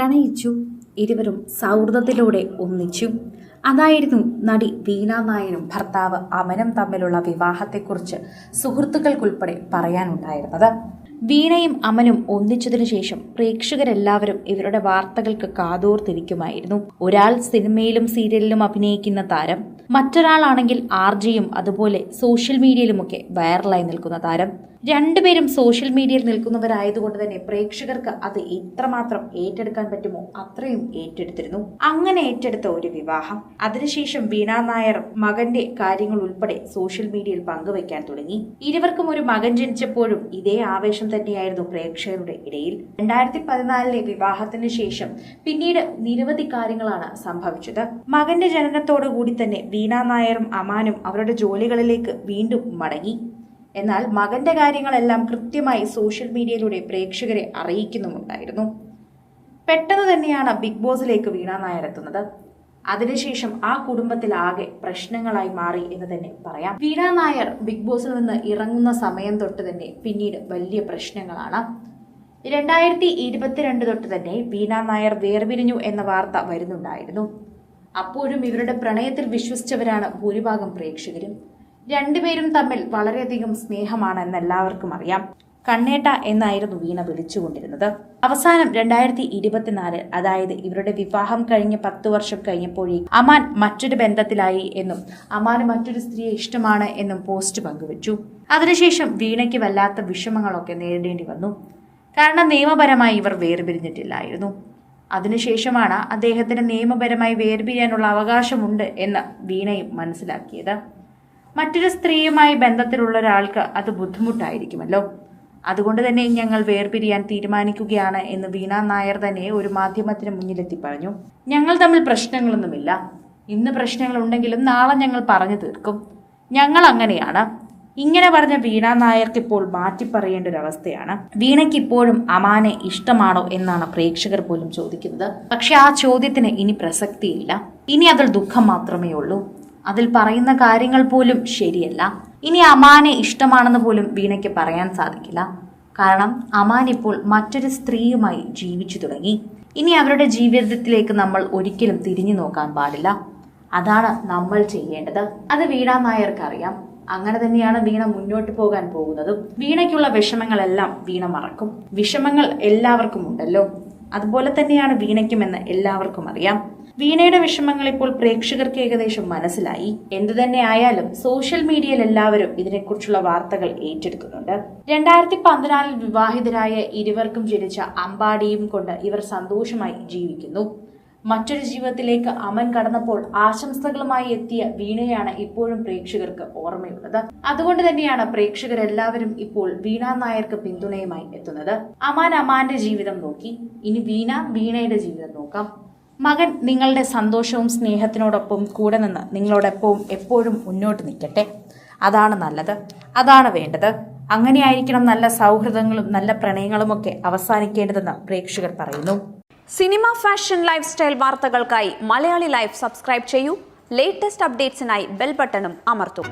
പ്രണയിച്ചു. ഇരുവരും സൗഹൃദത്തിലൂടെ ഒന്നിച്ചു. അതായിരുന്നു നടി വീണ നായനും ഭർത്താവ് അമനും തമ്മിലുള്ള വിവാഹത്തെക്കുറിച്ച് സുഹൃത്തുക്കൾക്കുൾപ്പെടെ പറയാനുണ്ടായിരുന്നത്. വീണയും അമനും ഒന്നിച്ചതിനു ശേഷം പ്രേക്ഷകരെല്ലാവരും ഇവരുടെ വാർത്തകൾക്ക് കാതോർത്തിരിക്കുമായിരുന്നു. ഒരാൾ സിനിമയിലും സീരിയലിലും അഭിനയിക്കുന്ന താരം മറ്റൊരാളാണെങ്കിൽ ആർജയും അതുപോലെ സോഷ്യൽ മീഡിയയിലുമൊക്കെ വൈറലായി നിൽക്കുന്ന താരം. രണ്ടുപേരും സോഷ്യൽ മീഡിയയിൽ നിൽക്കുന്നവരായതുകൊണ്ട് തന്നെ പ്രേക്ഷകർക്ക് അത് എത്രമാത്രം ഏറ്റെടുക്കാൻ പറ്റുമോ അത്രയും ഏറ്റെടുത്തിരുന്നു. അങ്ങനെ ഏറ്റെടുത്ത ഒരു വിവാഹം. അതിനുശേഷം വീണ നായർ മകന്റെ കാര്യങ്ങൾ ഉൾപ്പെടെ സോഷ്യൽ മീഡിയയിൽ പങ്കുവയ്ക്കാൻ തുടങ്ങി. ഇരുവർക്കും ഒരു മകൻ ജനിച്ചപ്പോഴും ഇതേ ആവേശം തന്നെയായിരുന്നു പ്രേക്ഷകരുടെ ഇടയിൽ. രണ്ടായിരത്തി പതിനാലിലെ വിവാഹത്തിന് ശേഷം പിന്നീട് നിരവധി കാര്യങ്ങളാണ് സംഭവിച്ചത്. മകന്റെ ജനനത്തോടു കൂടി തന്നെ വീണ നായരും അമാനും അവരുടെ ജോലികളിലേക്ക് വീണ്ടും മടങ്ങി. എന്നാൽ മകന്റെ കാര്യങ്ങളെല്ലാം കൃത്യമായി സോഷ്യൽ മീഡിയയിലൂടെ പ്രേക്ഷകരെ അറിയിക്കുന്നുമുണ്ടായിരുന്നു. പെട്ടെന്ന് തന്നെയാണ് ബിഗ് ബോസിലേക്ക് വീണ നായർ എത്തുന്നത്. അതിനുശേഷം ആ കുടുംബത്തിലാകെ പ്രശ്നങ്ങളായി മാറി എന്ന് തന്നെ പറയാം. വീണ നായർ ബിഗ് ബോസിൽ നിന്ന് ഇറങ്ങുന്ന സമയം തൊട്ട് തന്നെ പിന്നീട് വലിയ പ്രശ്നങ്ങളാണ്. രണ്ടായിരത്തി ഇരുപത്തിരണ്ട് തൊട്ട് തന്നെ വീണ നായർ വേർപിരിഞ്ഞു എന്ന വാർത്ത വരുന്നുണ്ടായിരുന്നു. അപ്പോഴും ഇവരുടെ പ്രണയത്തിൽ വിശ്വസിച്ചവരാണ് ഭൂരിഭാഗം പ്രേക്ഷകരും. രണ്ടുപേരും തമ്മിൽ വളരെയധികം സ്നേഹമാണെന്ന് എല്ലാവർക്കും അറിയാം. കണ്ണേട്ട എന്നായിരുന്നു വീണ വിളിച്ചുകൊണ്ടിരുന്നത്. അവസാനം രണ്ടായിരത്തി ഇരുപത്തിനാല് അതായത് ഇവരുടെ വിവാഹം കഴിഞ്ഞ് പത്ത് വർഷം കഴിഞ്ഞപ്പോഴേ അമാൻ മറ്റൊരു ബന്ധത്തിലായി എന്നും അമാൻ മറ്റൊരു സ്ത്രീയെ ഇഷ്ടമാണ് എന്നും പോസ്റ്റ് പങ്കുവച്ചു. അതിനുശേഷം വീണയ്ക്ക് വല്ലാത്ത വിഷമങ്ങളൊക്കെ നേരിടേണ്ടി വന്നു. കാരണം നിയമപരമായി ഇവർ വേർപിരിഞ്ഞിട്ടില്ലായിരുന്നു. അതിനുശേഷമാണ് അദ്ദേഹത്തിന് നിയമപരമായി വേർപിരിയാനുള്ള അവകാശമുണ്ട് എന്ന് വീണയും മനസ്സിലാക്കിയത്. മറ്റൊരു സ്ത്രീയുമായി ബന്ധത്തിലുള്ള ഒരാൾക്ക് അത് ബുദ്ധിമുട്ടായിരിക്കുമല്ലോ. അതുകൊണ്ട് തന്നെ ഞങ്ങൾ വേർപിരിയാൻ തീരുമാനിക്കുകയാണ് എന്ന് വീണ നായർ തന്നെ ഒരു മാധ്യമത്തിന് മുന്നിലെത്തി പറഞ്ഞു. ഞങ്ങൾ തമ്മിൽ പ്രശ്നങ്ങളൊന്നുമില്ല. ഇന്ന് പ്രശ്നങ്ങളുണ്ടെങ്കിലും നാളെ ഞങ്ങൾ പറഞ്ഞു തീർക്കും. ഞങ്ങൾ അങ്ങനെയാണ്. ഇങ്ങനെ പറഞ്ഞ വീണ നായർക്ക് ഇപ്പോൾ മാറ്റി പറയേണ്ട ഒരു അവസ്ഥയാണ്. വീണയ്ക്ക് ഇപ്പോഴും അമാനെ ഇഷ്ടമാണോ എന്നാണ് പ്രേക്ഷകർ പോലും ചോദിക്കുന്നത്. പക്ഷെ ആ ചോദ്യത്തിന് ഇനി പ്രസക്തിയില്ല. ഇനി അതിൽ ദുഃഖം മാത്രമേ ഉള്ളൂ. അതിൽ പറയുന്ന കാര്യങ്ങൾ പോലും ശരിയല്ല. ഇനി അമാനെ ഇഷ്ടമാണെന്ന് പോലും വീണയ്ക്ക് പറയാൻ സാധിക്കില്ല. കാരണം അമാൻ ഇപ്പോൾ മറ്റൊരു സ്ത്രീയുമായി ജീവിച്ചു തുടങ്ങി. ഇനി അവരുടെ ജീവിതത്തിലേക്ക് നമ്മൾ ഒരിക്കലും തിരിഞ്ഞു നോക്കാൻ പാടില്ല. അതാണ് നമ്മൾ ചെയ്യേണ്ടത്. അത് വീണ നായർക്കറിയാം. അങ്ങനെ തന്നെയാണ് വീണ മുന്നോട്ട് പോകാൻ പോകുന്നതും. വീണയ്ക്കുള്ള വിഷമങ്ങളെല്ലാം വീണ മറക്കും. വിഷമങ്ങൾ എല്ലാവർക്കും ഉണ്ടല്ലോ. അതുപോലെ തന്നെയാണ് വീണയ്ക്കുമെന്ന് എല്ലാവർക്കും അറിയാം. വീണയുടെ വിഷമങ്ങൾ ഇപ്പോൾ പ്രേക്ഷകർക്ക് ഏകദേശം മനസ്സിലായി. എന്തു തന്നെ ആയാലും സോഷ്യൽ മീഡിയയിൽ എല്ലാവരും ഇതിനെക്കുറിച്ചുള്ള വാർത്തകൾ ഏറ്റെടുക്കുന്നുണ്ട്. രണ്ടായിരത്തി പതിനാലിൽ വിവാഹിതരായ ഇരുവർക്കും ജനിച്ച അമ്പാടിയും കൊണ്ട് ഇവർ സന്തോഷമായി ജീവിക്കുന്നു. മറ്റൊരു ജീവിതത്തിലേക്ക് അമൻ കടന്നപ്പോൾ ആശംസകളുമായി എത്തിയ വീണയാണ് ഇപ്പോഴും പ്രേക്ഷകർക്ക് ഓർമ്മയുള്ളത്. അതുകൊണ്ട് തന്നെയാണ് പ്രേക്ഷകരെല്ലാവരും ഇപ്പോൾ വീണ നായർക്ക് പിന്തുണയുമായി എത്തുന്നത്. അമാൻ അമാന്റെ ജീവിതം നോക്കി. ഇനി വീണ വീണയുടെ ജീവിതം നോക്കാം. മകൻ നിങ്ങളുടെ സന്തോഷവും സ്നേഹത്തിനോടൊപ്പം കൂടെ നിന്ന് നിങ്ങളോടൊപ്പം എപ്പോഴും മുന്നോട്ട് നിൽക്കട്ടെ. അതാണ് നല്ലത്. അതാണ് വേണ്ടത്. അങ്ങനെയായിരിക്കണം നല്ല സൗഹൃദങ്ങളും നല്ല പ്രണയങ്ങളുമൊക്കെ അവസാനിക്കേണ്ടതെന്ന് പ്രേക്ഷകർ പറയുന്നു. സിനിമ ഫാഷൻ ലൈഫ് സ്റ്റൈൽ വാർത്തകൾക്കായി മലയാളി ലൈഫ് സബ്സ്ക്രൈബ് ചെയ്യൂ. ലേറ്റസ്റ്റ് അപ്ഡേറ്റ്സിനായി ബെൽ ബട്ടണും അമർത്തും.